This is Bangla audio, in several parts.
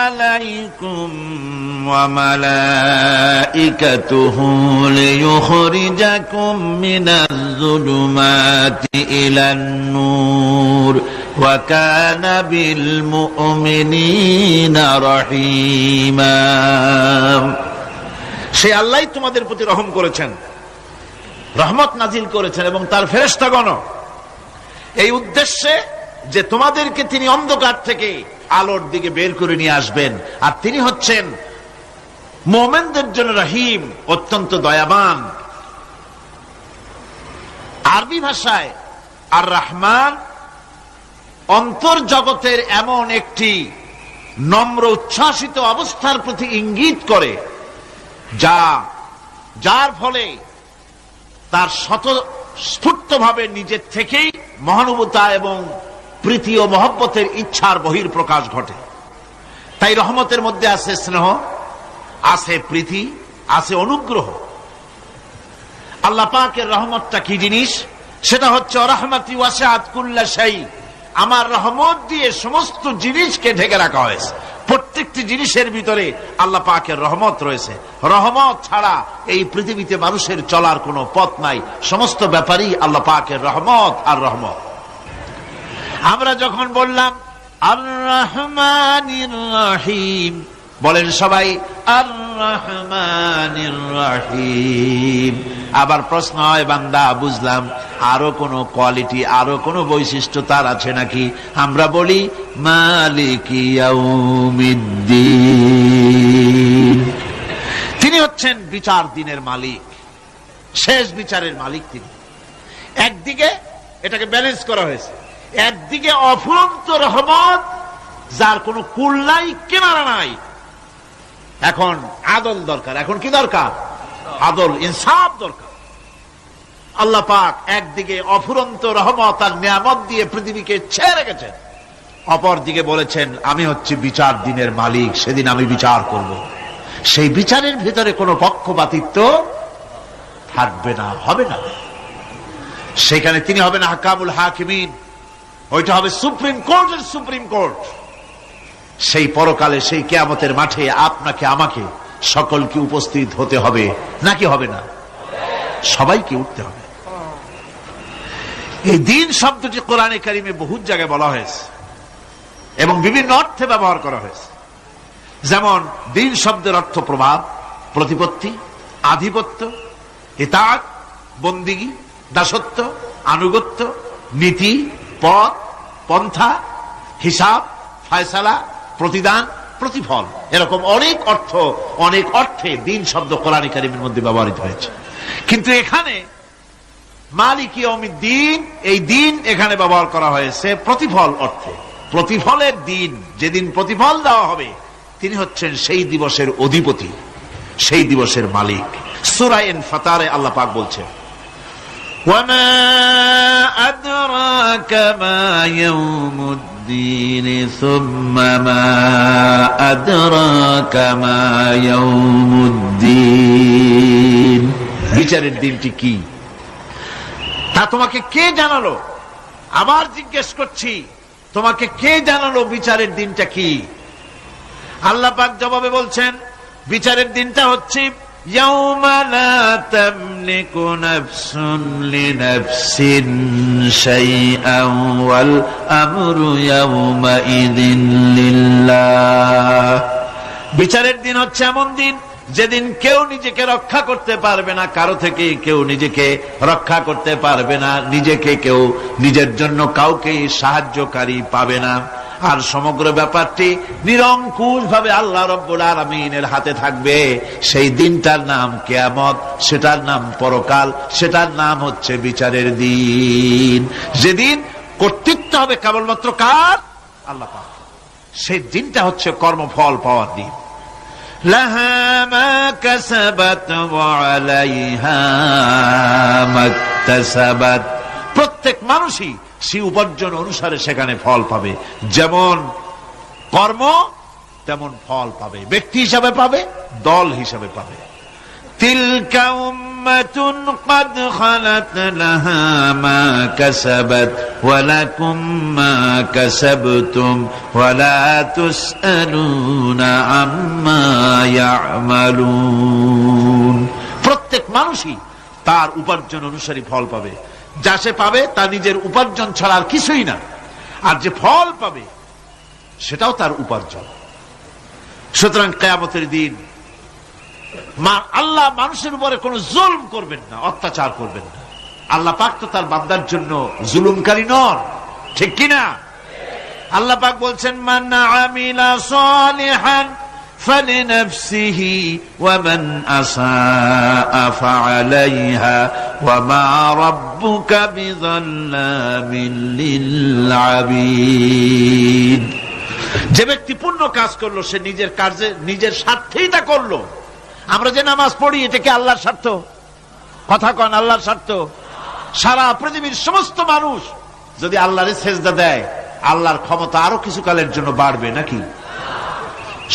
عليكم وملائكته ليخرجكم من الظلمات إلى النور وكان بالمؤمنين رحيما সে আল্লাহ তোমাদের প্রতি রহম করেছেন রহমত নাজিল করেছেন এবং তার ফেরেস্তাগণ এই উদ্দেশ্যে যে তোমাদেরকে তিনি অন্ধকার থেকে আলোর দিকে বের করে নিয়ে আসবেন। আর তিনি হচ্ছেন মোমেনদের জন্য রহিম, অত্যন্ত দয়াবান। আরবি ভাষায় আর রহমান অন্তর্জগতের এমন একটি নম্র উচ্ছ্বাসিত অবস্থার প্রতি ইঙ্গিত করে, যা, যার ফলে তার শত স্ফূর্তভাবে নিজের থেকেই মহানুভূতা এবং প্রীতি ও মহব্বতের ইচ্ছার বহির প্রকাশ ঘটে। তাই রহমতের মধ্যে আছে স্নেহ, আছে প্রীতি, আছে অনুগ্রহ। আল্লাহ পাকের রহমতটা কি জিনিস? সেটা হচ্ছে রহমতি ওয়াসাত কুল্লা শাই। আমার রহমত দিয়ে সমস্ত জিনিসকে ঢেকে রাখা হয়েছে। প্রত্যেকটি জিনিসের ভিতরে আল্লাহ পাকের রহমত রয়েছে। রহমত ছাড়া এই পৃথিবীতে মানুষের চলার কোনো পথ নাই। সমস্ত ব্যাপারই আল্লাহ পাকের রহমত আর রহমত। আমরা যখন বললাম আর রহমানির রহিম বলেন সবাই আর রহমানির রহিম আবার প্রশ্ন হয়, বান্দা, বুঝলাম, আরও কোনো কোয়ালিটি, আরও কোনো বৈশিষ্ট্য তার আছে নাকি? আমরা বলি, মালিক তিনি হচ্ছেন বিচার দিনের মালিক, শেষ বিচারের মালিক তিনি। একদিকে এটাকে ব্যালেন্স করা হয়েছে একদিকে অফুরন্ত রহমত, যার কোনো কুল নাই, কেনারা নাই। এখন আদল দরকার। এখন কি দরকার? আদল, ইনসাফ দরকার। আল্লাহ পাক একদিকে অফুরন্ত রহমত আর নিয়ামত দিয়ে পৃথিবীকে ছেড়ে রেখেছেন। অপর দিকে বলেছেন, আমি হচ্ছি বিচার দিনের মালিক, সেদিন আমি বিচার করব। সেই বিচারের ভিতরে কোনো পক্ষপাতিত্ব থাকবে না, হবে না। সেখানে তিনি হবেন হাকামুল হাকিমিন। ওইটা হবে সুপ্রিম কোর্টের সুপ্রিম কোর্ট। সেই পরকালে, সেই কেয়ামতের মাঠে আপনাকে, আমাকে সকলকে উপস্থিত হতে হবে। নাকি হবে না? সবাইকে উঠতে হবে। এই দিন শব্দটি কোরআনে কারিমে বহু জায়গায় বলা হয়েছে এবং বিভিন্ন অর্থে ব্যবহার করা হয়েছে। যেমন, দিন শব্দের অর্থ প্রভাব প্রতিপত্তি, আধিপত্য হিতাক বন্দিগি, দাসত্ব, আনুগত্য, নীতি পথ, পন্থা, হিসাব, ফায়সালা, প্রতিদান, প্রতিফল। এরকম অনেক অর্থ, অনেক অর্থে দিন শব্দ কোরআন কারিমের মধ্যে ব্যবহৃত হয়েছে। কিন্তু এখানে মালিকি দিন, এই দিন এখানে ব্যবহার করা হয়েছে প্রতিফল অর্থে। প্রতিফলের দিন, যেদিন প্রতিফল দেওয়া হবে, তিনি হচ্ছেন সেই দিবসের অধিপতি, সেই দিবসের মালিক। সুরাইন ফাতারে আল্লাহ পাক বলছেন وما أدراك ما يوم الدين ثم ما أدراك ما يوم الدين বিচারের দিনটি কি তা তোমাকে কে জানালো আবার জিজ্ঞেস করছি তোমাকে কে জানালো বিচারের দিনটা কি আল্লাহ পাক জবাবে বলছেন বিচারের দিনটা হচ্ছে يوم لا تملك نفس لنفس شيئا والأمر يومئذ لله বিচারের দিন হচ্ছে এমন দিন যেদিন কেউ নিজেকে রক্ষা করতে পারবে না কারো থেকে কেউ নিজেকে রক্ষা করতে পারবে না নিজেকে কেউ নিজের জন্য কাউকে সাহায্যকারী পাবে না আর সমগ্র ব্যাপারটি নিরঙ্কুশ ভাবে আল্লাহ রব্বুল আলমিনের হাতে থাকবে। সেই দিনটার নাম কেয়ামত, সেটার নাম পরকাল, সেটার নাম হচ্ছে বিচারের দিন। যেদিন কর্তৃত্ব হবে কেবলমাত্র কার? আল্লাহ সেই দিনটা হচ্ছে কর্মফল পাওয়ার দিন। প্রত্যেক মানুষই সে উপার্জন অনুসারে সেখানে ফল পাবে যেমন কর্ম তেমন ফল পাবে ব্যক্তি হিসাবে পাবে দল হিসাবে পাবে تلك أمة قد خلت لها ما كسبت ولكم ما كسبتم ولا تسألون عما يعملون প্রত্যেক মানুষই তার উপার্জন অনুসারী ফল পাবে যা সে পাবে তা নিজের উপার্জন ছাড়া আর কিছুই না আর যে ফল পাবে সেটাও তার উপার্জন সুতরাং কেয়ামতের দিন মা- আল্লাহ মানুষের উপরে কোনো জুলম করবেন না অত্যাচার করবেন না আল্লাহ পাক তো তার বান্দার জন্য জুলুমকারী নন ঠিক কিনা আল্লাহ পাক বলছেন মান আমিলা সালিহান فلنفسه ومن أساء فعليها وما ربك بظلام للعبيد যে ব্যক্তি পূর্ণ কাজ করলো সে নিজের কাজে নিজের স্বার্থেই তা করলো আমরা যে নামাজ পড়ি এটা কি আল্লাহর স্বার্থ কথা কন আল্লাহর স্বার্থ সারা পৃথিবীর সমস্ত মানুষ যদি আল্লাহরে সেজদা দেয় আল্লাহর ক্ষমতা আরো কিছু কালের জন্য বাড়বে নাকি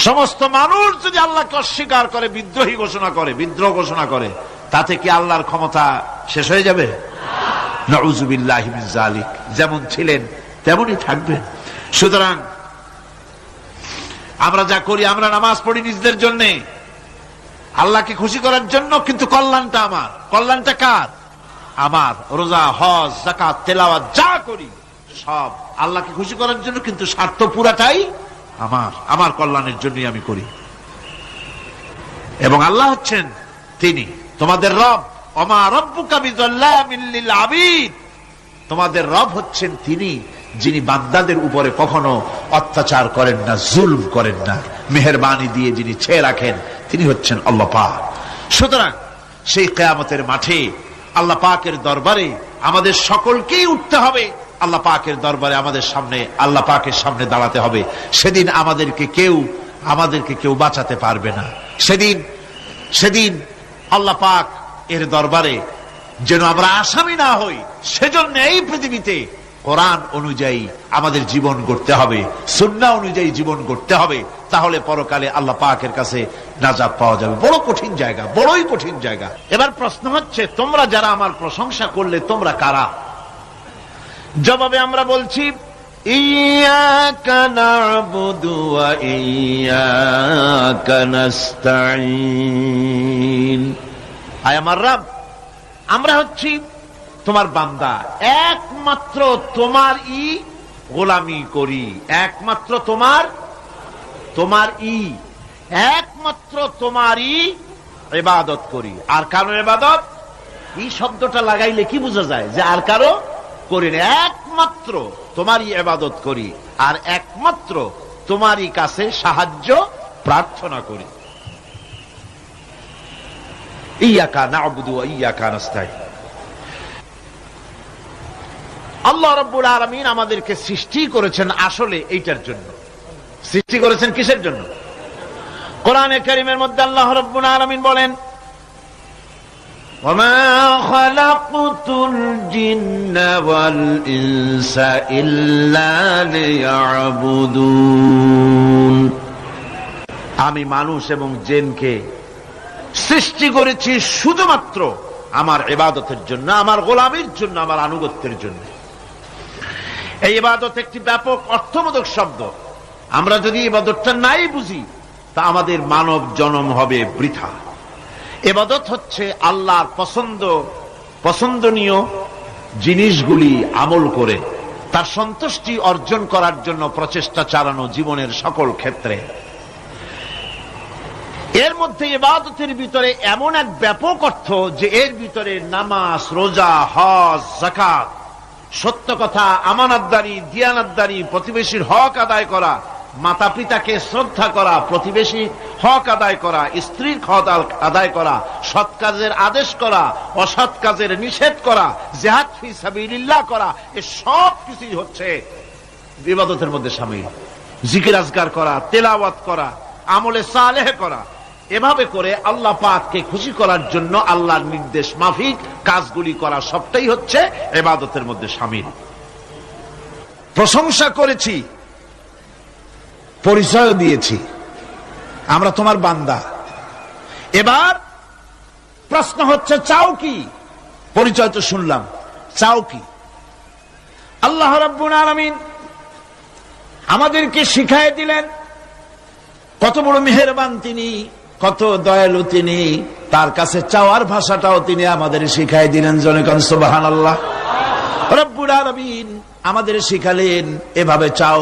সমস্ত মানুষ যদি আল্লাহকে অস্বীকার করে বিদ্রোহী ঘোষণা করে বিদ্রোহ ঘোষণা করে তাতে কি আল্লাহর ক্ষমতা শেষ হয়ে যাবে? নজুবিল্লাহ জালিক যেমন ছিলেন, তেমনই থাকবেন। সুতরাং আমরা যা করি, আমরা নামাজ পড়ি নিজেদের জন্য। আল্লাহকে খুশি করার জন্য কিন্তু কল্যাণটা আমার। কল্যাণটা কার? আমার। রোজা, হজ জাকাত তেলাওয়াত, যা করি, সব আল্লাহকে খুশি করার জন্য কিন্তু স্বার্থ পুরাটাই আমার। আমার কল্যাণের জন্যই আমি করি। এবং আল্লাহ হচ্ছেন তিনি, তোমাদের রব। আবিদ। তোমাদের রব হচ্ছেন তিনি, যিনি বান্দাদের উপরে কখনো অত্যাচার করেন না, জুলম করেন না, মেহরবানি দিয়ে যিনি ছেয়ে রাখেন, তিনি হচ্ছেন আল্লাহ পাক। সুতরাং সেই কেয়ামতের মাঠে আল্লাহ পাকের দরবারে আমাদের সকলকেই উঠতে হবে। আল্লাহ পাকের দরবারে আমাদের সামনে, আল্লাহ পাকের সামনে দাঁড়াতে হবে। সেদিন আমাদেরকে কেউ আমাদেরকে কেউ বাঁচাতে পারবে না। সেদিন সেদিন আল্লাহ পাক এর দরবারে যেন আমরা আসামি না হই সেজন্য এই পৃথিবীতে কোরআন অনুযায়ী আমাদের জীবন গড়তে হবে সুন্না অনুযায়ী জীবন গড়তে হবে তাহলে পরকালে আল্লাহ পাকের কাছে নাজাব পাওয়া যাবে বড় কঠিন জায়গা বড়ই কঠিন জায়গা এবার প্রশ্ন হচ্ছে তোমরা যারা আমার প্রশংসা করলে তোমরা কারা জবাবে আমরা বলছি إياك نعبد وإياك نستعين আয় আমার রাব আমরা হচ্ছি তোমার বান্দা। একমাত্র তোমার ই গোলামি করি। একমাত্র তোমার তোমার ই একমাত্র তোমারই এবাদত করি। আর কারও এবাদত এই শব্দটা লাগাইলে কি বোঝা যায়? যে আর কারও করি না। একমাত্র তোমারই এবাদত করি। আর একমাত্র তোমারই কাছে সাহায্য প্রার্থনা করি। ইয়াকা নাবুদু ইয়াকা নাস্তাই আল্লাহ রব্বুল আলমিন আমাদেরকে সৃষ্টি করেছেন আসলে এইটার জন্য সৃষ্টি করেছেন কিসের জন্য কোরআনে করিমের মধ্যে আল্লাহ রব্বুল আলমিন বলেন وما خلقت الجن والإنس إلا ليعبدون আমি মানুষ এবং জেনকে সৃষ্টি করেছি শুধুমাত্র আমার এবাদতের জন্য, আমার গোলামির জন্য, আমার আনুগত্যের জন্য। এই ইবাদত একটি ব্যাপক অর্থবোধক শব্দ। আমরা যদি ইবাদতটা নাই বুঝি, তা আমাদের মানব জনম হবে বৃথা। এবাদত হচ্ছে আল্লাহর পছন্দ, পছন্দনীয় জিনিসগুলি আমল করে, তার সন্তুষ্টি অর্জন করার জন্য প্রচেষ্টা চালানো জীবনের সকল ক্ষেত্রে। এর মধ্যে ইবাদতের ভিতরে এমন এক ব্যাপক অর্থ যে এর ভিতরে নামাজ, রোজা, হজ জাকাত সত্য কথা, আমানাতদারি, দিয়ানাতদারি, প্রতিবেশীর হক আদায় করা মাতা পিতাকে শ্রদ্ধা করা, প্রতিবেশী হক আদায় করা, স্ত্রীর হক আদায় করা, সৎ কাজের আদেশ করা, অসৎ কাজের নিষেধ করা, জেহাদ ফি করা, এ সব কিছুই হচ্ছে বিবাদতের মধ্যে সামিল। জিকির আজগার করা, তেলাওয়াত করা, আমলে সালেহ করা এভাবে করে আল্লাহ পাককে খুশি করার জন্য আল্লাহর নির্দেশ মাফিক, কাজগুলি করা সবটাই হচ্ছে এবাদতের মধ্যে সামিল। প্রশংসা করেছি পরিচয় দিয়েছি, আমরা তোমার বান্দা। এবার প্রশ্ন হচ্ছে, চাও কি? পরিচয় তো শুনলাম, চাও কি? আল্লাহ রাব্বুল আলামিন আমাদেরকে শিখাই দিলেন, কত বড় মেহেরবান তিনি। কত দয়ালু তিনি, তার কাছে চাওয়ার ভাষাটাও তিনি আমাদের শিখাই দিলেন জনকন সোবাহান আল্লাহ আমাদের শিখালেন, এভাবে চাও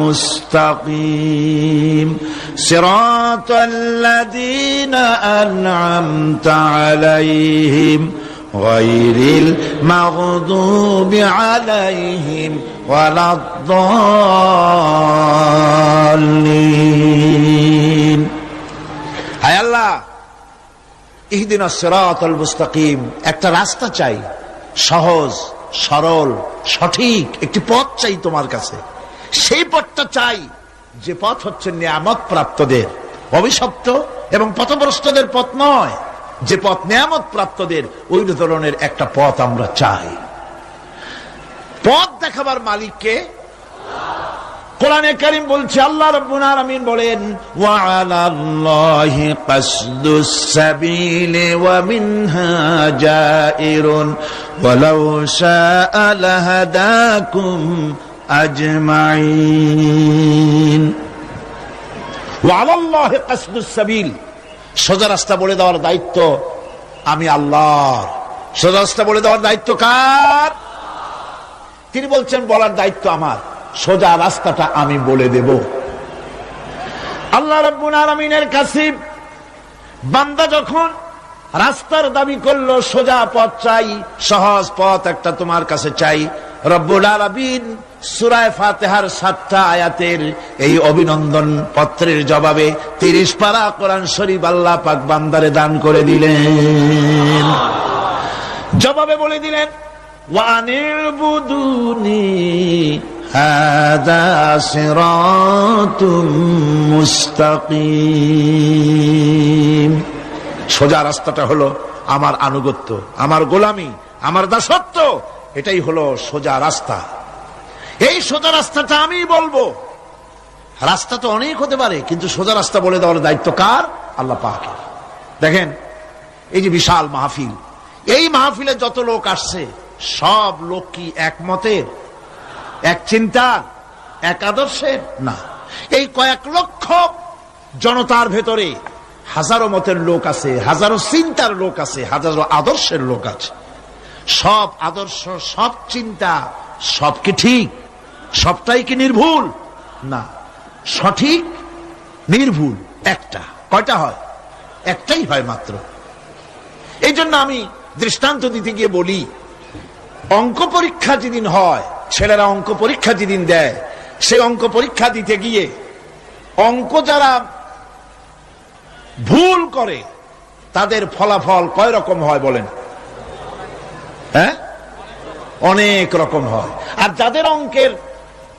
মুস্তাকিম। غير المغضوب عليهم ولا الضالين হায় আল্লাহ ইহদিন সিরাতাল মুস্তাকিম একটা রাস্তা চাই সহজ সরল সঠিক একটি পথ চাই তোমার কাছে সেই পথটা চাই যে পথ হচ্ছে নিয়ামত প্রাপ্তদের অভিশপ্ত এবং পথভ্রষ্টদের পথ নয় যে পথ নিয়ামত প্রাপ্তদের ওই ধরনের একটা পথ আমরা চাই। পথ দেখাবার মালিককে কোরআনে কারিম বলছে, আল্লাহ রাব্বুল আলামিন বলেন, ওয়া আলাল্লাহি কাসদুস ওয়া মিনহা জাইরুন, ওয়ালাউ শাআ লাহাদাকুম আজমাইন। ওয়া আলাল্লাহি কাসদুস সাবিল। সোজা রাস্তা বলে দেওয়ার দায়িত্ব আমি আল্লাহর। সোজা রাস্তা বলে দেওয়ার দায়িত্ব কার? তিনি বলছেন, বলার দায়িত্ব আমার। সোজা রাস্তাটা আমি বলে দেব। আল্লাহ রব্বুল আলমিনের কাছে বান্দা যখন রাস্তার দাবি করল, সোজা পথ চাই, সহজ পথ একটা তোমার কাছে চাই সুরায় ফাতেহার সাতটা আয়াতের এই অভিনন্দন পত্রের জবাবে তিরিশ পারা কোরআন শরীফ আল্লাহ পাক বান্দারে দান করে দিলেন। জবাবে বলে দিলেন ওয়ানিল বুদুনি সোজা রাস্তাটা হলো আমার আনুগত্য, আমার গোলামি, আমার দাসত্ব এটাই হলো সোজা রাস্তা। এই সোজা রাস্তাটা আমি বলব। রাস্তা তো অনেক হতে পারে, কিন্তু সোজা রাস্তা বলে দেওয়ার দায়িত্ব কার? আল্লাহ পাকের। দেখেন, এই যে বিশাল মাহফিল। এই মাহফিলে যত লোক আসছে, সব লোক কি একমতের? এক চিন্তা? এক আদর্শের? না। এই কয়েক লক্ষ জনতার ভেতরে হাজারো মতের লোক আছে, হাজারো চিন্তার লোক আছে, হাজারো আদর্শের লোক আছে। সব আদর্শ, সব চিন্তা সব কি ঠিক, সবটাই কি নির্ভুল? না, সঠিক, নির্ভুল, একটা। কয়টা হয়? একটাই হয় মাত্র। এই জন্য আমি দৃষ্টান্ত দিতে গিয়ে বলি, অঙ্ক পরীক্ষা যেদিন হয়, ছেলেরা অঙ্ক পরীক্ষা যেদিন দেয়, সেই অঙ্ক পরীক্ষা দিতে গিয়ে অঙ্ক যারা ভুল করে, তাদের ফলাফল কয় রকম হয় বলেন? হ্যাঁ? অনেক রকম হয়। আর যাদের অঙ্কের,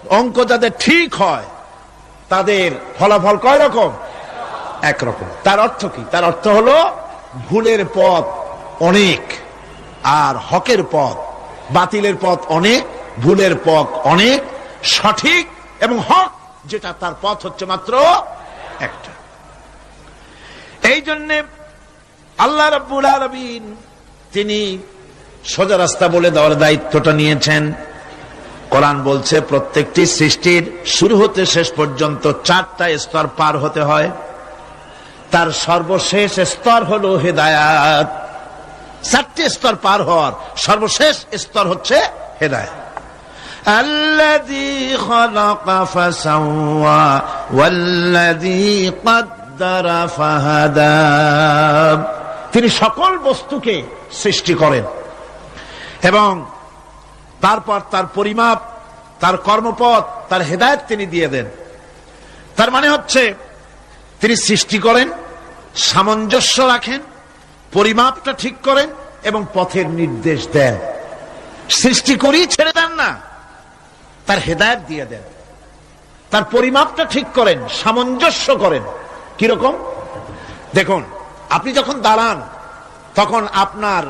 অঙ্ক যাদের ঠিক হয়, তাদের ফলাফল কয় রকম? একরকম তার অর্থ কি? তার অর্থ হলো ভুলের পথ অনেক আর হকের পথ, বাতিলের পথ অনেক, ভুলের পথ অনেক, সঠিক এবং হক, যেটা তার পথ হচ্ছে মাত্র একটা। এই জন্যে আল্লাহ রব্বুল আলমিন তিনি সোজা রাস্তা বলে দেওয়ার দায়িত্বটা নিয়েছেন কোরআন বলছে প্রত্যেকটি সৃষ্টির শুরু হতে শেষ পর্যন্ত চারটা স্তর পার হতে হয় তার সর্বশেষ স্তর হলো হেদায়াত চারটি স্তর পার হওয়ার সর্বশেষ স্তর হচ্ছে হেদায়াত الذي خلق فسوى والذي قدر فهدى তিনি সকল বস্তুকে সৃষ্টি করেন এবং তারপর তার পরিমাপ, তার কর্মপথ, তার হেদায়ত তিনি দিয়ে দেন। তার মানে হচ্ছে, তিনি সৃষ্টি করেন, সামঞ্জস্য রাখেন, পরিমাপটা ঠিক করেন এবং পথের নির্দেশ দেন। সৃষ্টি করেই ছেড়ে দেন না, তার হেদায়ত দিয়ে দেন। তার পরিমাপটা ঠিক করেন, সামঞ্জস্য করেন। কীরকম? দেখুন, আপনি যখন দাঁড়ান, তখন আপনার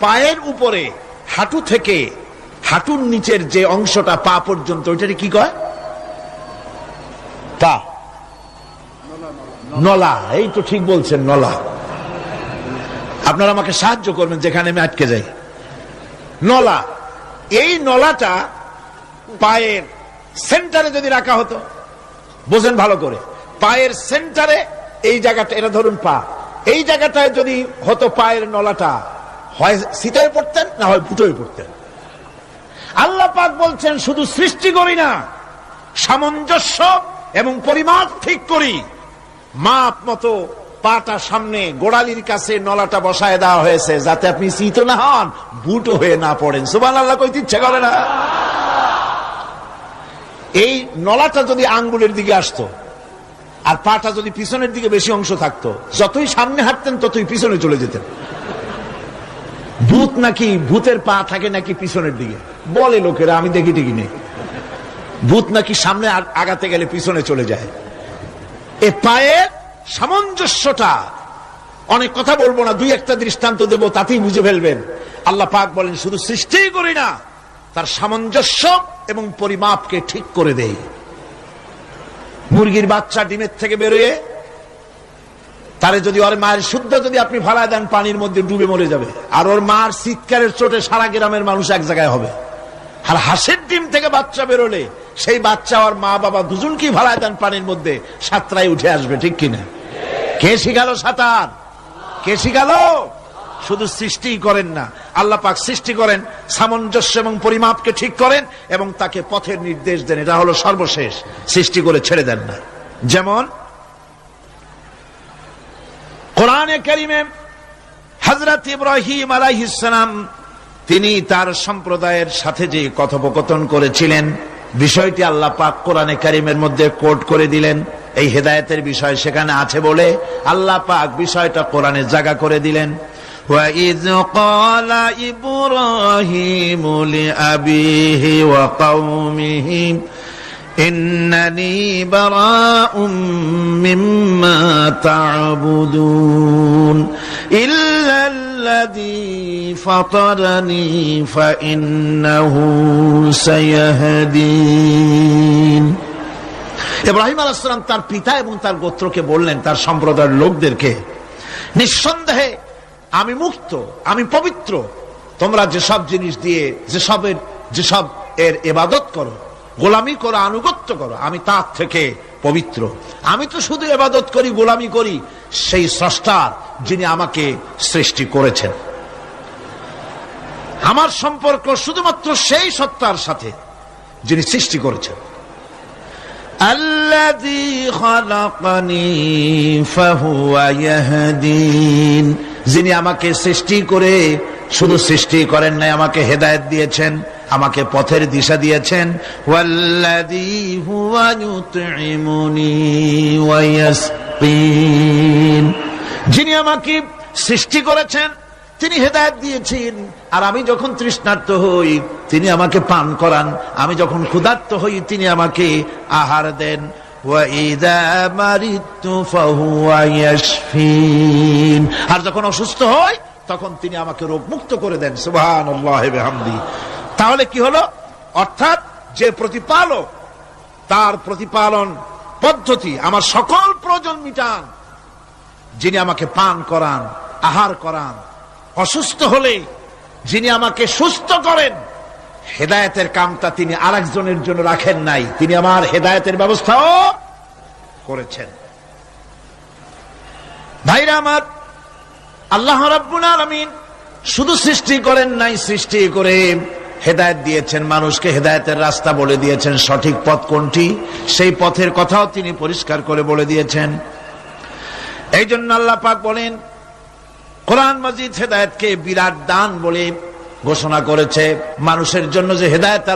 পায়ের উপরে হাঁটু থেকে হাঁটুর নিচের যে অংশটা পা পর্যন্ত ওইটারে কি কয়? পা নলা। এই তো ঠিক বলছেন, নলা। আপনারা আমাকে সাহায্য করবেন, যেখানে আমি আটকে যাই। নলা। এই নলাটা পায়ের সেন্টারে যদি রাখা হতো, বোঝেন ভালো করে, পায়ের সেন্টারে এই জায়গাটা, এটা ধরুন পা, এই জায়গাটায় যদি হতো পায়ের নলাটা হয় সিটায় পড়তেন, না হয় ফুটোয় পড়তেন। আল্লাহ পাক বলছেন, শুধু সৃষ্টি করি না, সামঞ্জস্য এবং পরিমাপ ঠিক করি। মাপ মতো পাটা সামনে গোড়ালির কাছে নলাটা বসায় দেওয়া হয়েছে, যাতে আপনি শীত না হন, বুটো হয়ে না পড়েন। সুবান আল্লাহ কইতে ইচ্ছে করে না। এই নলাটা যদি আঙ্গুলের দিকে আসতো, আর পাটা যদি পিছনের দিকে বেশি অংশ থাকতো, যতই সামনে হাঁটতেন, ততই পিছনে চলে যেতেন। ভূত নাকি ভূতের পা থাকে নাকি পিছনের দিকে? বলে লোকেরা, আমি দেখি টেকি নেই। ভূত নাকি সামনে আগাতে গেলে পিছনে চলে যায়। এ পায়ের সামঞ্জস্যটা। অনেক কথা বলব না, দুই একটা দৃষ্টান্ত দেবো, তাতেই বুঝে ফেলবেন। আল্লাহ পাক বলেন, শুধু সৃষ্টিই করি না, তার সামঞ্জস্য এবং পরিমাপকে ঠিক করে দেই। মুরগির বাচ্চা ডিমের থেকে বেরোয় তারে যদি ওর মায়ের শুদ্ধ যদি আপনি ফালায় দেন, পানির মধ্যে ডুবে মরে যাবে। আর ওর মার চিৎকারের চোটে সারা গ্রামের মানুষ এক জায়গায় হবে। আর হাঁসের ডিম থেকে বাচ্চা বেরোলে, সেই বাচ্চা আর মা বাবা দুজনকেই ফালায় দেন পানির মধ্যে সাতটায় উঠে আসবে, ঠিক কিনা? কে শিখালো সাঁতার? কে শিখালো? শুধু সৃষ্টি করেন না, আল্লাহ পাক সৃষ্টি করেন, সামঞ্জস্য এবং পরিমাপকে ঠিক করেন এবং তাকে পথের নির্দেশ দেন। এটা হলো সর্বশেষ, সৃষ্টি করে ছেড়ে দেন না। যেমন কোরআনে কারিমে হজরত ইব্রাহিম আলাইহিসসালাম তিনি তার সম্প্রদায়ের সাথে যে কথোপকথন করেছিলেন বিষয়টি আল্লাহ পাক কোরআনে কারিমের মধ্যে কোট করে দিলেন এই হেদায়েতের বিষয় সেখানে আছে বলে আল্লাহ পাক বিষয়টা কোরআনে জায়গা করে দিলেন وإذ قال إبراهيم لأبيه وقومه إنني براء مما تعبدون إلا الذي فطرني فإنه سيهدين ইব্রাহিম আলাইসালাম তার পিতা এবং তার গোত্রকে বললেন তার সম্প্রদায়ের লোকদেরকে নিঃসন্দেহে আমি মুক্ত আমি পবিত্র তোমরা যেসব জিনিস দিয়ে যেসবের যেসব এর এবাদত করো গোলামি করো আনুগত্য করো। আমি তার থেকে পবিত্র। আমি তো শুধু এবাদত করি গোলামি করি। সেই স্রষ্টার যিনি আমাকে সৃষ্টি করেছেন। আমার সম্পর্ক শুধুমাত্র সেই সত্তার সাথে যিনি সৃষ্টি করেছেন। যিনি আমাকে সৃষ্টি করে শুধু সৃষ্টি করেন নাই আমাকে হেদায়ত দিয়েছেন। আমাকে পথের দিশা দিয়েছেন। যিনি আমাকে সৃষ্টি করেছেন, তিনি হেদায়ত দিয়েছেন। আর আমি যখন তৃষ্ণার্থ হই, তিনি আমাকে পান করান। আমি যখন ক্ষুধার্ত হই, তিনি আমাকে আহার দেন। আর যখন অসুস্থ হয় তখন তিনি আমাকে রোগ মুক্ত করে দেন। সুবাহ তাহলে কি হলো? অর্থাৎ যে প্রতিপালক, তার প্রতিপালন পদ্ধতি, আমার সকল প্রয়োজন মিটান যিনি আমাকে পান করান, আহার করান, অসুস্থ হলে যিনি আমাকে সুস্থ করেন, হেদায়েতের কামটা তিনি আরেকজনের জন্য রাখেন নাই। তিনি আমার হেদায়তের ব্যবস্থাও করেছেন। ভাইরা আমার, আল্লাহ রাব্বুল আলামিন শুধু সৃষ্টি করেন নাই, সৃষ্টি করে হেদায়েত দিয়েছেন মানুষকে, হেদায়তের রাস্তা বলে দিয়েছেন, সঠিক পথ কোনটি? সেই পথের কথাও তিনি পরিষ্কার করে বলে দিয়েছেন। এই জন্য আল্লাহ পাক বলেন, কোরআন মজিদ হেদায়তকে বিরাট দান বলে ঘোষণা করেছে। মানুষের জন্য যে হেদায়েত